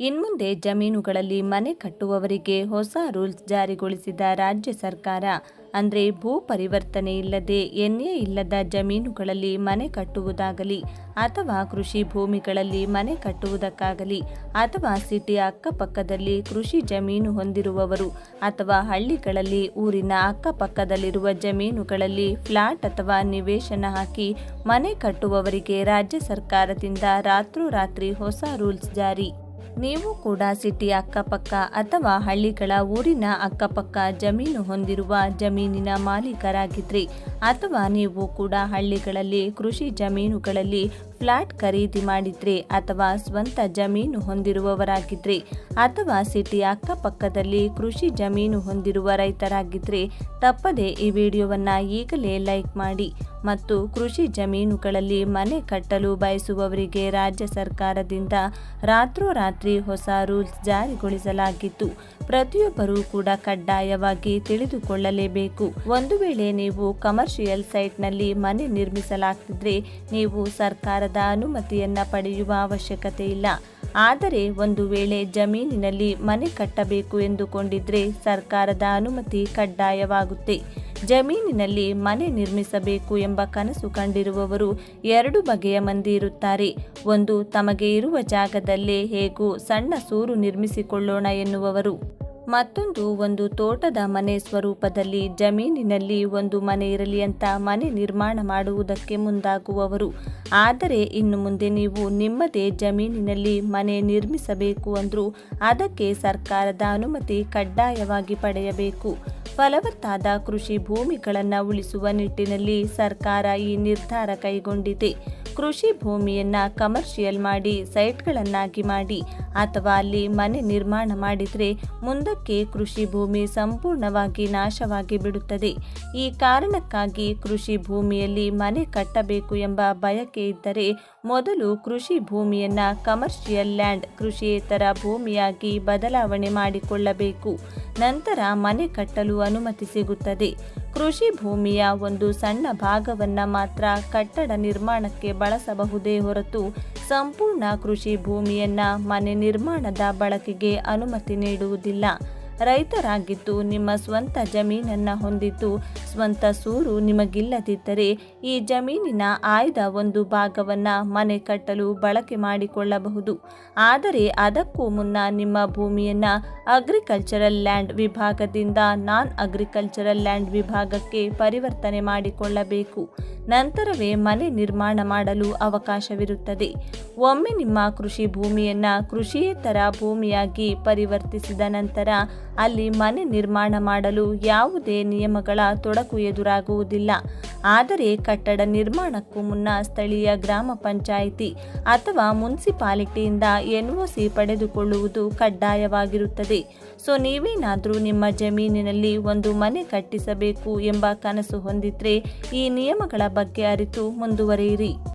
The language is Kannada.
ಇನ್ಮುಂದೆ ಜಮೀನುಗಳಲ್ಲಿ ಮನೆ ಕಟ್ಟುವವರಿಗೆ ಹೊಸ ರೂಲ್ಸ್ ಜಾರಿಗೊಳಿಸಿದ ರಾಜ್ಯ ಸರ್ಕಾರ. ಅಂದರೆ ಭೂ ಪರಿವರ್ತನೆ ಇಲ್ಲದೆ ಎನ್ಎ ಇಲ್ಲದ ಜಮೀನುಗಳಲ್ಲಿ ಮನೆ ಕಟ್ಟುವುದಾಗಲಿ ಅಥವಾ ಕೃಷಿ ಭೂಮಿಗಳಲ್ಲಿ ಮನೆ ಕಟ್ಟುವುದಕ್ಕಾಗಲಿ ಅಥವಾ ಸಿಟಿ ಅಕ್ಕಪಕ್ಕದಲ್ಲಿ ಕೃಷಿ ಜಮೀನು ಹೊಂದಿರುವವರು ಅಥವಾ ಹಳ್ಳಿಗಳಲ್ಲಿ ಊರಿನ ಅಕ್ಕಪಕ್ಕದಲ್ಲಿರುವ ಜಮೀನುಗಳಲ್ಲಿ ಫ್ಲಾಟ್ ಅಥವಾ ನಿವೇಶನ ಹಾಕಿ ಮನೆ ಕಟ್ಟುವವರಿಗೆ ರಾಜ್ಯ ಸರ್ಕಾರದಿಂದ ರಾತ್ರೋರಾತ್ರಿ ಹೊಸ ರೂಲ್ಸ್ ಜಾರಿ. ನೀವು ಕೂಡ ಸಿಟಿ ಅಕ್ಕಪಕ್ಕ ಅಥವಾ ಹಳ್ಳಿಗಳ ಊರಿನ ಅಕ್ಕಪಕ್ಕ ಜಮೀನು ಹೊಂದಿರುವ ಜಮೀನಿನ ಮಾಲೀಕರಾಗಿದ್ರಿ. ಅಥವಾ ನೀವು ಕೂಡ ಹಳ್ಳಿಗಳಲ್ಲಿ ಕೃಷಿ ಜಮೀನುಗಳಲ್ಲಿ ಫ್ಲಾಟ್ ಖರೀದಿ ಮಾಡಿದ್ರಿ ಅಥವಾ ಸ್ವಂತ ಜಮೀನು ಹೊಂದಿರುವವರಾಗಿದ್ರಿ. ಅಥವಾ ಸಿಟಿ ಅಕ್ಕಪಕ್ಕದಲ್ಲಿ ಕೃಷಿ ಜಮೀನು ಹೊಂದಿರುವ ರೈತರಾಗಿದ್ರೆ. ತಪ್ಪದೆ ಈ ವಿಡಿಯೋವನ್ನು ಈಗಲೇ ಲೈಕ್ ಮಾಡಿ ಮತ್ತು ಕೃಷಿ ಜಮೀನುಗಳಲ್ಲಿ ಮನೆ ಕಟ್ಟಲು ಬಯಸುವವರಿಗೆ ರಾಜ್ಯ ಸರ್ಕಾರದಿಂದ ರಾತ್ರೋರಾತ್ರಿ ಹೊಸ ರೂಲ್ಸ್ ಜಾರಿಗೊಳಿಸಲಾಗಿದ್ದು, ಪ್ರತಿಯೊಬ್ಬರೂ ಕೂಡ ಕಡ್ಡಾಯವಾಗಿ ತಿಳಿದುಕೊಳ್ಳಲೇಬೇಕು. ಒಂದು ವೇಳೆ ನೀವು ಕಮರ್ಷಿಯಲ್ ಸೈಟ್ನಲ್ಲಿ ಮನೆ ನಿರ್ಮಿಸಲಾಗ್ತಿದ್ರೆ, ನೀವು ಸರ್ಕಾರದ ಅನುಮತಿಯನ್ನು ಪಡೆಯುವ ಅವಶ್ಯಕತೆ ಇಲ್ಲ. ಆದರೆ ಒಂದು ವೇಳೆ ಜಮೀನಿನಲ್ಲಿ ಮನೆ ಕಟ್ಟಬೇಕು ಎಂದುಕೊಂಡಿದ್ರೆ ಸರ್ಕಾರದ ಅನುಮತಿ ಕಡ್ಡಾಯವಾಗುತ್ತೆ. ಜಮೀನಿನಲ್ಲಿ ಮನೆ ನಿರ್ಮಿಸಬೇಕು ಎಂಬ ಕನಸು ಕಂಡಿರುವವರು ಎರಡು ಬಗೆಯ ಮಂದಿ ಇರುತ್ತಾರೆ. ಒಂದು ತಮಗೆ ಇರುವ ಜಾಗದಲ್ಲೇ ಹೇಗೂ ಸಣ್ಣ ಸೂರು ನಿರ್ಮಿಸಿಕೊಳ್ಳೋಣ ಎನ್ನುವವರು. ಮತ್ತೊಂದು ಒಂದು ತೋಟದ ಮನೆ ಸ್ವರೂಪದಲ್ಲಿ ಜಮೀನಿನಲ್ಲಿ ಒಂದು ಮನೆ ಇರಲಿ ಅಂತ ಮನೆ ನಿರ್ಮಾಣ ಮಾಡುವುದಕ್ಕೆ ಮುಂದಾಗುವವರು. ಆದರೆ ಇನ್ನು ಮುಂದೆ ನೀವು ನಿಮ್ಮದೇ ಜಮೀನಿನಲ್ಲಿ ಮನೆ ನಿರ್ಮಿಸಬೇಕು ಅಂದರೂ ಅದಕ್ಕೆ ಸರ್ಕಾರದ ಅನುಮತಿ ಕಡ್ಡಾಯವಾಗಿ ಪಡೆಯಬೇಕು. ಫಲವತ್ತಾದ ಕೃಷಿ ಭೂಮಿಗಳನ್ನು ಉಳಿಸುವ ನಿಟ್ಟಿನಲ್ಲಿ ಸರ್ಕಾರ ಈ ನಿರ್ಧಾರ ಕೈಗೊಂಡಿದೆ. ಕೃಷಿ ಭೂಮಿಯನ್ನ ಕಮರ್ಷಿಯಲ್ ಮಾಡಿ, ಸೈಟ್ಗಳನ್ನಾಗಿ ಮಾಡಿ ಅಥವಾ ಅಲ್ಲಿ ಮನೆ ನಿರ್ಮಾಣ ಮಾಡಿದರೆ ಮುಂದಕ್ಕೆ ಕೃಷಿ ಭೂಮಿ ಸಂಪೂರ್ಣವಾಗಿ ನಾಶವಾಗಿ ಬಿಡುತ್ತದೆ. ಈ ಕಾರಣಕ್ಕಾಗಿ ಕೃಷಿ ಭೂಮಿಯಲ್ಲಿ ಮನೆ ಕಟ್ಟಬೇಕು ಎಂಬ ಬಯಕೆ ಇದ್ದರೆ ಮೊದಲು ಕೃಷಿ ಭೂಮಿಯನ್ನ ಕಮರ್ಷಿಯಲ್ ಲ್ಯಾಂಡ್ ಕೃಷಿಯೇತರ ಭೂಮಿಯಾಗಿ ಬದಲಾವಣೆ ಮಾಡಿಕೊಳ್ಳಬೇಕು. ನಂತರ ಮನೆ ಕಟ್ಟಲು ಅನುಮತಿ ಸಿಗುತ್ತದೆ. ಕೃಷಿ ಭೂಮಿಯ ಒಂದು ಸಣ್ಣ ಭಾಗವನ್ನು ಮಾತ್ರ ಕಟ್ಟಡ ನಿರ್ಮಾಣಕ್ಕೆ ಬಳಸಬಹುದೇ ಹೊರತು ಸಂಪೂರ್ಣ ಕೃಷಿ ಭೂಮಿಯನ್ನು ಮನೆ ನಿರ್ಮಾಣದ ಬಳಕೆಗೆ ಅನುಮತಿ ನೀಡುವುದಿಲ್ಲ. ರೈತರಾಗಿದ್ದು ನಿಮ್ಮ ಸ್ವಂತ ಜಮೀನನ್ನು ಹೊಂದಿದ್ದು ಸ್ವಂತ ಸೂರು ನಿಮಗಿಲ್ಲದಿದ್ದರೆ ಈ ಜಮೀನಿನ ಆಯ್ದ ಒಂದು ಭಾಗವನ್ನು ಮನೆ ಕಟ್ಟಲು ಬಳಕೆ ಮಾಡಿಕೊಳ್ಳಬಹುದು. ಆದರೆ ಅದಕ್ಕೂ ಮುನ್ನ ನಿಮ್ಮ ಭೂಮಿಯನ್ನು ಅಗ್ರಿಕಲ್ಚರಲ್ ಲ್ಯಾಂಡ್ ವಿಭಾಗದಿಂದ ನಾನ್ ಅಗ್ರಿಕಲ್ಚರಲ್ ಲ್ಯಾಂಡ್ ವಿಭಾಗಕ್ಕೆ ಪರಿವರ್ತನೆ ಮಾಡಿಕೊಳ್ಳಬೇಕು. ನಂತರವೇ ಮನೆ ನಿರ್ಮಾಣ ಮಾಡಲು ಅವಕಾಶವಿರುತ್ತದೆ. ಒಮ್ಮೆ ನಿಮ್ಮ ಕೃಷಿ ಭೂಮಿಯನ್ನು ಕೃಷಿಯೇತರ ಭೂಮಿಯಾಗಿ ಪರಿವರ್ತಿಸಿದ ನಂತರ ಅಲ್ಲಿ ಮನೆ ನಿರ್ಮಾಣ ಮಾಡಲು ಯಾವುದೇ ನಿಯಮಗಳ ತೊಡಕು ಎದುರಾಗುವುದಿಲ್ಲ. ಆದರೆ ಕಟ್ಟಡ ನಿರ್ಮಾಣಕ್ಕೂ ಮುನ್ನ ಸ್ಥಳೀಯ ಗ್ರಾಮ ಪಂಚಾಯಿತಿ ಅಥವಾ ಮುನ್ಸಿಪಾಲಿಟಿಯಿಂದ ಎನ್ಒಸಿ ಪಡೆದುಕೊಳ್ಳುವುದು ಕಡ್ಡಾಯವಾಗಿರುತ್ತದೆ. ಸೊ ನೀವೇನಾದರೂ ನಿಮ್ಮ ಜಮೀನಿನಲ್ಲಿ ಒಂದು ಮನೆ ಕಟ್ಟಿಸಬೇಕು ಎಂಬ ಕನಸು ಹೊಂದಿದ್ರೆ ಈ ನಿಯಮಗಳ ಬಗ್ಗೆ ಅರಿತು ಮುಂದುವರಿಯಿರಿ.